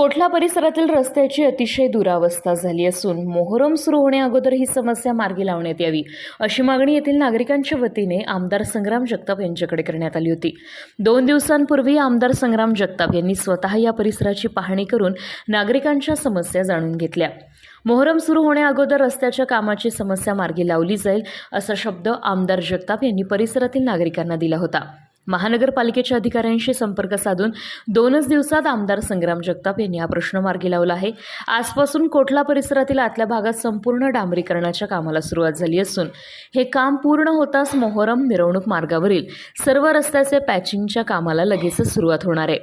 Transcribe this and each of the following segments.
कोठला परिसरातील रस्त्याची अतिशय दुरावस्था झाली असून मोहरम सुरू होण्याअगोदर ही समस्या मार्गी लावण्यात यावी अशी मागणी येथील नागरिकांच्या वतीने आमदार संग्राम जगताप यांच्याकडे करण्यात आली होती. दोन दिवसांपूर्वी आमदार संग्राम जगताप यांनी स्वतः या परिसराची पाहणी करून नागरिकांच्या समस्या जाणून घेतल्या. मोहरम सुरू होण्याअगोदर रस्त्याच्या कामाची समस्या मार्गी लावली जाईल असा शब्द आमदार जगताप यांनी परिसरातील नागरिकांना दिला होता. महानगरपालिकेच्या अधिकाऱ्यांशी संपर्क साधून दोनच दिवसात आमदार संग्राम जगताप यांनी हा प्रश्न मार्गी लावला आहे. आजपासून कोठला परिसरातील आतल्या भागात संपूर्ण डांबरीकरणाच्या कामाला सुरुवात झाली असून हे काम पूर्ण होताच मोहरम मिरवणूक मार्गावरील सर्व रस्त्याचे पॅचिंगच्या कामाला लगेचच सुरुवात होणार आहे.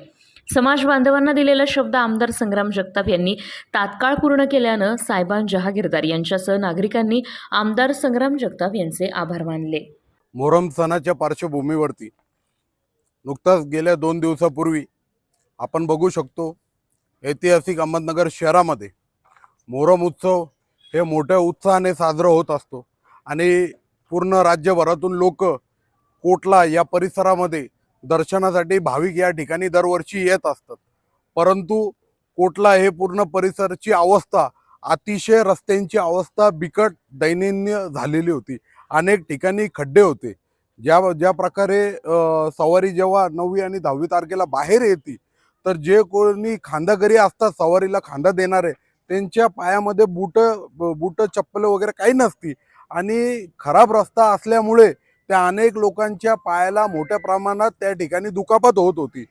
समाज बांधवांना दिलेला शब्द आमदार संग्राम जगताप यांनी तात्काळ पूर्ण केल्यानं साहेबान जहागीरदार यांच्यासह नागरिकांनी आमदार संग्राम जगताप यांचे आभार मानले. मोहरम सणाच्या पार्श्वभूमीवरती नुकताच गेल्या दोन दिवसापूर्वी आपण बघू शकतो ऐतिहासिक अहमदनगर शहरामध्ये मोहरम उत्सव हे मोठ्या उत्साहाने साजरं होत असतो. आणि पूर्ण राज्यभरातून लोक कोटला या परिसरामध्ये दर्शनासाठी भाविक या ठिकाणी दरवर्षी येत असतात. परंतु कोटला हे पूर्ण परिसरची अवस्था अतिशय रस्त्यांची अवस्था बिकट दैनंदिन झालेली होती. अनेक ठिकाणी खड्डे होते. ज्या ज्या प्रकारे सवारी जेव्हा नववी आणि दहावी तारखेला बाहेर येते तर जे कोणी खांदागरी असतात सवारीला खांदा देणारे त्यांच्या पायामध्ये बूट बूट चप्पल वगैरे काही नसती. आणि खराब रस्ता असल्यामुळे त्या अनेक लोकांच्या पायाला मोठ्या प्रमाणात त्या ठिकाणी दुखापत होत होती.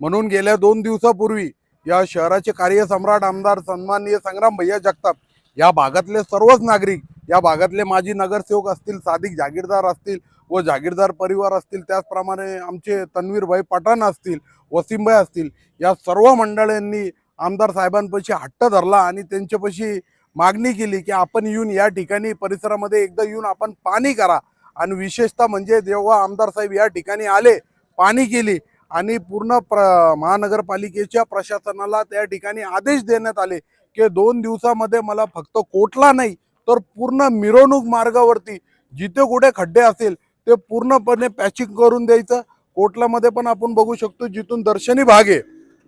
म्हणून गेल्या दोन दिवसापूर्वी या शहराचे कार्यसम्राट आमदार सन्माननीय संग्राम भैया जगताप या भागातले सर्वच नागरिक या भागातले माजी नगरसेवक असतील साधिक जागीरदार असतील व जागीरदार परिवार असतील त्याचप्रमाणे आमचे तन्वीरभाई पठाण असतील वसीमभाई असतील या सर्व मंडळांनी आमदार साहेबांपाशी हट्ट धरला आणि त्यांच्यापाशी मागणी केली की आपण येऊन या ठिकाणी परिसरामध्ये एकदा येऊन आपण पाणी करा. आणि विशेषतः म्हणजे जेव्हा आमदार साहेब या ठिकाणी आले पाणी केली आणि पूर्ण प्र महानगरपालिकेच्या प्रशासनाला त्या ठिकाणी आदेश देण्यात आले की दोन दिवसामध्ये मला फक्त कोटला नाही तर पूर्ण मिरवणूक मार्गावरती जिथे कुठे खड्डे असेल ते पूर्णपणे पॅचिंग करून द्यायचं. कोटलामध्ये पण आपण बघू शकतो जिथून दर्शनी भाग आहे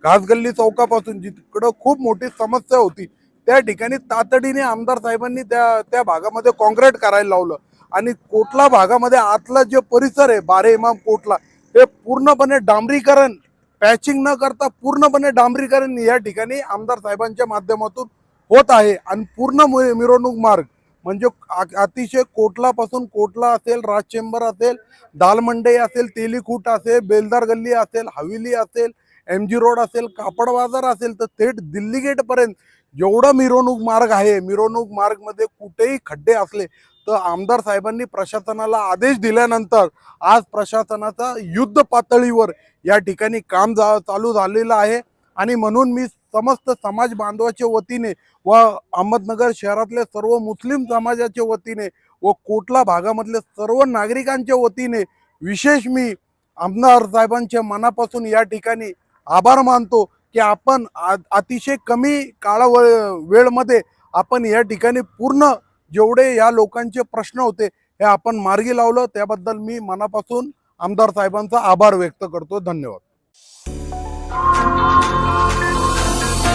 घासगल्ली चौकापासून जिकडं खूप मोठी समस्या होती. त्या ठिकाणी तातडीने आमदार साहेबांनी त्या त्या भागामध्ये कॉन्क्रीट करायला लावलं. आणि कोटला भागामध्ये आतला जे परिसर आहे बारे इमाम कोटला हे पूर्णपणे डांबरीकरण पॅचिंग न करता पूर्णपणे डांबरीकरण या ठिकाणी आमदार साहेबांच्या माध्यमातून होत आहे. आणि पूर्ण मिरवणूक मार्ग म्हणजे अतिशय कोटलापासून कोटला असेल राज चेंबर असेल दालमंडई असेल तेलीखूट असेल बेलदार गल्ली असेल हवेली असेल एम जी रोड असेल कापड बाजार असेल तर थेट दिल्ली गेटपर्यंत जेवढा मिरवणूक मार्ग आहे मिरवणूक मार्गमध्ये कुठेही खड्डे असले तर आमदार साहेबांनी प्रशासनाला आदेश दिल्यानंतर आज प्रशासनाचा युद्ध पातळीवर या ठिकाणी काम जा चालू झालेलं आहे. आणि म्हणून मी समस्त समाज बांधवाच्या वतीने व अहमदनगर शहरातल्या सर्व मुस्लिम समाजाच्या वतीने व कोटला भागामधल्या सर्व नागरिकांच्या वतीने विशेष मी आमदार साहेबांच्या मनापासून या ठिकाणी आभार मानतो की आपण आ- अतिशय कमी काळा वेळमध्ये आपण या ठिकाणी पूर्ण जेवढे या लोकांचे प्रश्न होते हे आपण मार्गी लावलं. त्याबद्दल मी मनापासून आमदार साहेबांचा आभार व्यक्त करतो. धन्यवाद.